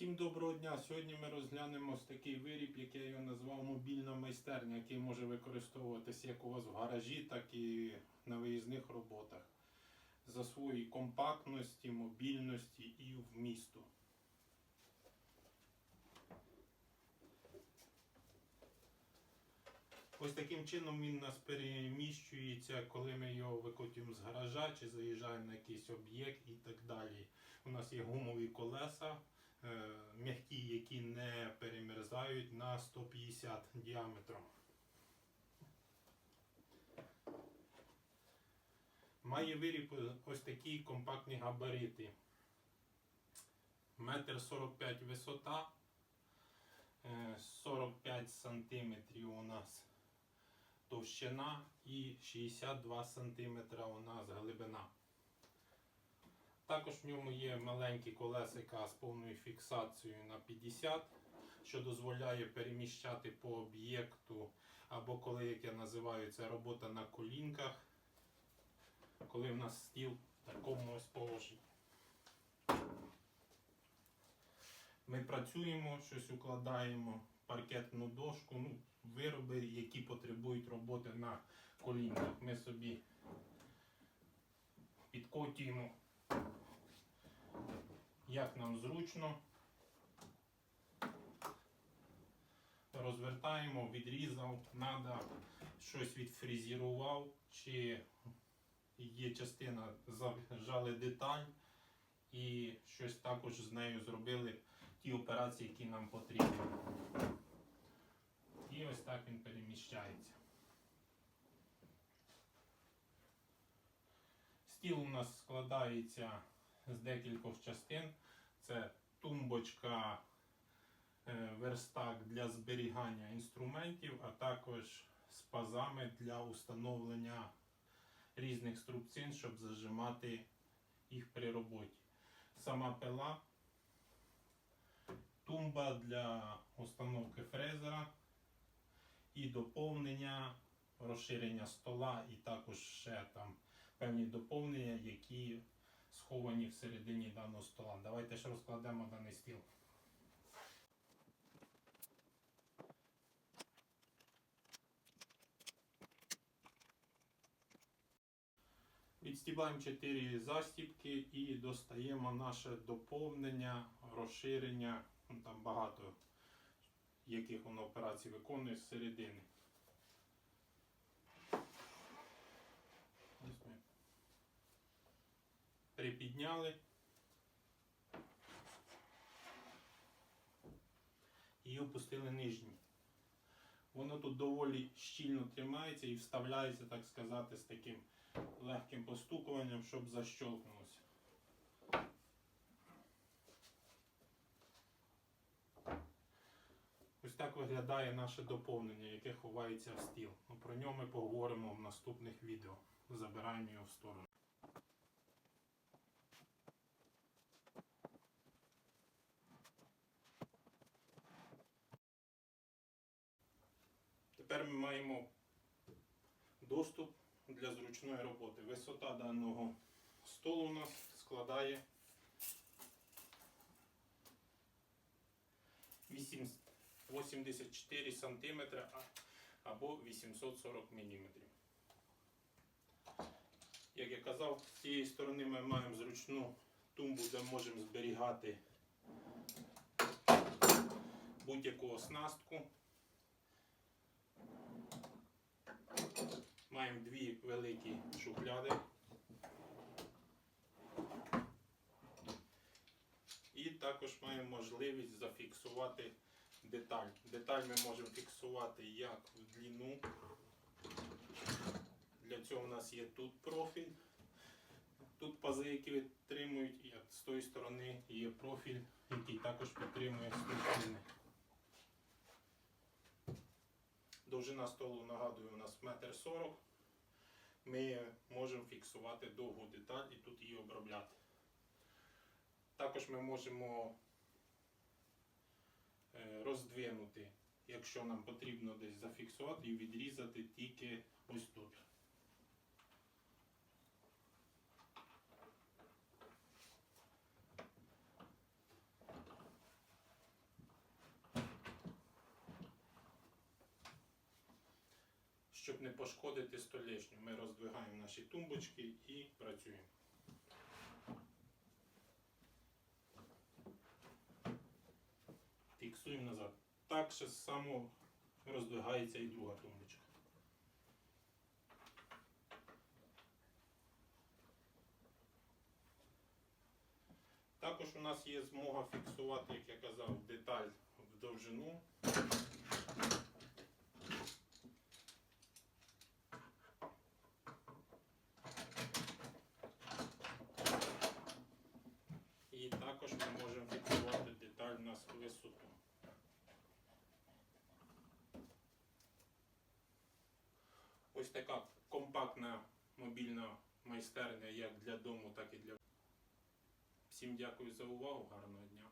Всім доброго дня! Сьогодні ми розглянемо такий виріб, який я його назвав мобільна майстерня, який може використовуватися як у вас в гаражі, так і на виїзних роботах. За свої компактності, мобільності і вмісту. Ось таким чином він нас переміщується, коли ми його викотуємо з гаража чи заїжджаємо на якийсь об'єкт і так далі. У нас є гумові колеса, м'які, які не перемерзають на 150 діаметром. Має виріб ось такі компактні габарити. Метр 45 висота, е, 45 сантиметрів у нас товщина і 62 сантиметра у нас глибина. Також в ньому є маленькі колесика з повною фіксацією на 50, що дозволяє переміщати по об'єкту, або коли, як я називаю, це робота на колінках, коли в нас стіл в такому ось положенні. Ми працюємо, щось укладаємо, паркетну дошку, ну, вироби, які потребують роботи на колінках. Ми собі підкотуємо, як нам зручно. Розвертаємо, відрізав, треба щось відфрезерував, чи є частина, зажали деталь і щось також з нею зробили ті операції, які нам потрібні. І ось так він переміщається. Стіл у нас складається з декількох частин. Це тумбочка, е, верстак для зберігання інструментів, а також з пазами для установлення різних струбцин, щоб зажимати їх при роботі. Сама пила, тумба для установки фрезера і доповнення, розширення стола, і також ще там певні доповнення, які сховані всередині даного стола. Давайте ж розкладемо даний стіл. Відстібаємо 4 застібки і достаємо наше доповнення, розширення. Ну, Там багато яких воно операцій виконує з середини. Ось ми припідняли. І опустили нижній. Воно тут доволі щільно тримається і вставляється, так сказати, з таким легким постукуванням, щоб защолкнулося. Ось так виглядає наше доповнення, яке ховається в стіл. Ну, Про нього ми поговоримо в наступних відео. Забираємо його в сторону. Тепер ми маємо доступ для зручної роботи. Висота даного столу у нас складає 84 см або 840 мм. Як я казав, з цієї сторони ми маємо зручну тумбу, де можемо зберігати будь-яку оснастку. Маємо дві великі шухляди. І також маємо можливість зафіксувати деталь. Деталь ми можемо фіксувати як в длину. Для цього у нас є тут профіль. Тут пази, які підтримують, і з тої сторони є профіль, який також підтримує стрічини. Довжина столу, нагадую, у нас 1,40 м. Ми можемо фіксувати довгу деталь і тут її обробляти. Також ми можемо е, роздвинути, якщо нам потрібно десь зафіксувати і відрізати тільки ось тут. Щоб не пошкодити столешню. Ми роздвигаємо наші тумбочки і працюємо. Фіксуємо назад. Так же само роздвигається і друга тумбочка. Також у нас є змога фіксувати, як я казав, деталь в довжину. І також ми можемо фіксувати деталь у нас в висоту. Ось така компактна мобільна майстерня як для дому, так і для. Всім дякую за увагу, гарного дня.